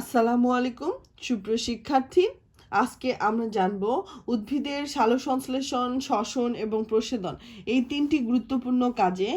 আসসালামু আলাইকুম সুপ্র শিক্ষার্থী। আজকে আমরা জানব উদ্ভিদের সালোকসংশ্লেষণ শ্বসন এবং প্রসেদন এই তিনটি গুরুত্বপূর্ণ কাজে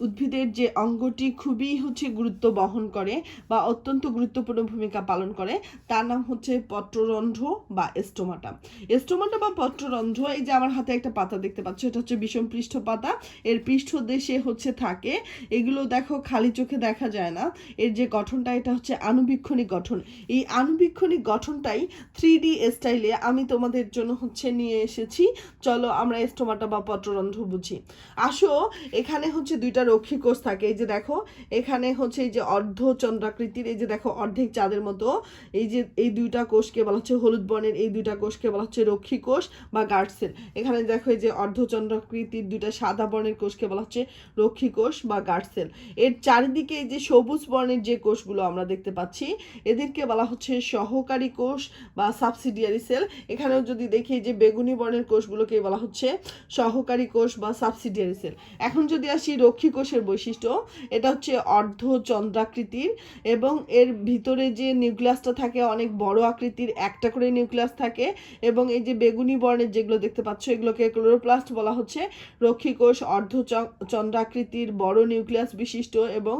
উদ্ভিদের যে অঙ্গটি খুবই হচ্ছে গুরুত্ব বহন করে বা অত্যন্ত গুরুত্বপূর্ণ ভূমিকা পালন করে, তার নাম হচ্ছে পত্ররন্ধ্র বা এস্টোমাটা এস্টোমাটা বা পত্ররন্ধ্র, এই যে আমার হাতে একটা পাতা দেখতে পাচ্ছ, এটা হচ্ছে বিষম পৃষ্ঠ পাতা এর পৃষ্ঠদেশে হচ্ছে থাকে। এগুলো দেখো খালি চোখে দেখা যায় না। এর যে গঠনটা, এটা হচ্ছে আনুবীক্ষণিক গঠন। এই আনুবীক্ষণিক গঠনটাই থ্রি ডি স্টাইলে আমি তোমাদের জন্য হচ্ছে নিয়ে এসেছি। চলো আমরা এস্টোমাটা বা পত্ররন্ধ্র বুঝি। আসো, এখানে হচ্ছে দুইটা রক্ষী কোষ থাকে। এই যে দেখো, এখানে হচ্ছে এই যে অর্ধ চন্দ্রাকৃতির, এই যে দেখো অর্ধেক চাঁদের মতো। এই যে এই দুইটা কোষকে বলা হচ্ছে হলুদ বর্ণের, এই দুইটা কোষকে বলা হচ্ছে রক্ষী কোষ বা গার্ড সেল এখানে দেখো এই যে অর্ধচন্দ্রাকৃতির দুইটা সাদা বর্ণের কোষকে বলা হচ্ছে রক্ষী কোষ বা গার্ড সেল এর চারিদিকে এই যে সবুজ বর্ণের যে কোষগুলো আমরা দেখতে পাচ্ছি, এদেরকে বলা হচ্ছে সহকারী কোষ বা সাবসিডিয়ারি সেল। এখানেও যদি দেখি যে বেগুনি বর্ণের কোষগুলোকে বলা হচ্ছে, সহকারী কোষ বা সাবসিডিয়ারি সেল। এখন যদি আসি রক্ষী কোষের বৈশিষ্ট্য, এটা হচ্ছে অর্ধ চন্দ্রাকৃতির এবং এর ভিতরে যে নিউক্লিয়াসটা থাকে, অনেক বড় আকৃতির, একটা করে নিউক্লিয়াস থাকে এবং এই যে বেগুনি বর্ণের যেগুলো দেখতে পাচ্ছ, এগুলোকে ক্লোরোপ্লাস্ট বলা হচ্ছে। রক্ষী কোষ অর্ধ চন্দ্রাকৃতির বড় নিউক্লিয়াস বিশিষ্ট এবং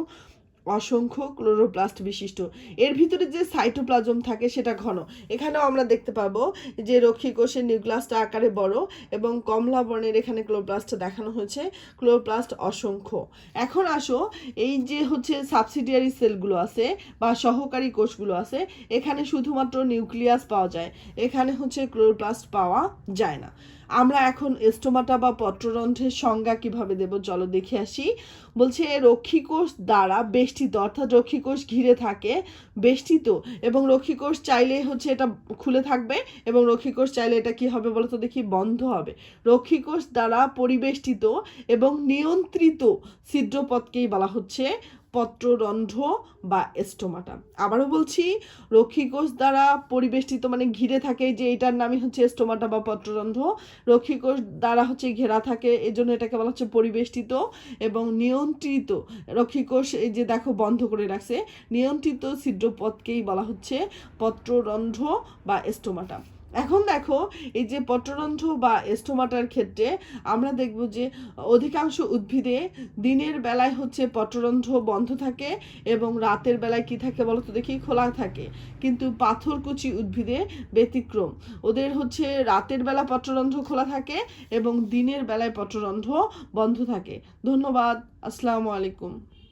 অসংখ্য ক্লোরোপ্লাস্ট বিশিষ্ট। এর ভিতরে যে সাইটোপ্লাজম থাকে সেটা ঘন। এখানেও আমরা দেখতে পাবো যে রক্ষী কোষের নিউক্লাসটা আকারে বড় এবং কমলা বর্ণের এখানে ক্লোরোপ্লাস্ট দেখানো হয়েছে। ক্লোরোপ্লাস্ট অসংখ্য। এখন আসো, এই যে হচ্ছে সাবসিডিয়ারি সেলগুলো আছে বা সহকারী কোষগুলো আছে, এখানে শুধুমাত্র নিউক্লিয়াস পাওয়া যায়। এখানে হচ্ছে ক্লোরোপ্লাস্ট পাওয়া যায় না। আমরা এখন এস্টোমাটা বা পত্ররন্ধ্রের সংজ্ঞা কীভাবে দেব? চলো দেখে আসি। বলছে, রক্ষীকোষ দ্বারা বেষ্টিত, অর্থাৎ রক্ষীকোষ ঘিরে থাকে, বেষ্টিত। এবং রক্ষীকোষ চাইলে হচ্ছে এটা খুলে থাকবে এবং রক্ষীকোষ চাইলে এটা কি হবে বলো তো দেখি, বন্ধ হবে। রক্ষীকোষ দ্বারা পরিবেষ্টিত এবং নিয়ন্ত্রিত ছিদ্রপথকেই বলা হচ্ছে। পত্ররন্ধ্র বা এস্টোমাটা আবারও বলছি রক্ষীকোষ দ্বারা পরিবেষ্টিত মানে ঘিরে থাকে যে এটার নামই হচ্ছে এস্টোমাটা বা পত্ররন্ধ্র। রক্ষীকোষ দ্বারা হচ্ছে ঘেরা থাকে এই জন্য এটাকে বলা হচ্ছে পরিবেষ্টিত এবং নিয়ন্ত্রিত। রক্ষীকোষ এই যে দেখো, বন্ধ করে রাখছে। নিয়ন্ত্রিত ছিদ্রপথকেই বলা হচ্ছে পত্ররন্ধ্র বা এস্টোমাটা এখন দেখো, এই যে পত্ররন্ধ্র বা এস্টোমাটার ক্ষেত্রে আমরা দেখব যে অধিকাংশ উদ্ভিদে দিনের বেলায় হচ্ছে পত্ররন্ধ্র বন্ধ থাকে এবং রাতের বেলায় কি থাকে বলো তো দেখি? খোলা থাকে। কিন্তু পাথরকুচি উদ্ভিদে ব্যতিক্রম। ওদের হচ্ছে রাতের বেলা পত্ররন্ধ্র খোলা থাকে এবং দিনের বেলায় পত্ররন্ধ্র বন্ধ থাকে। ধন্যবাদ। আসসালামু আলাইকুম।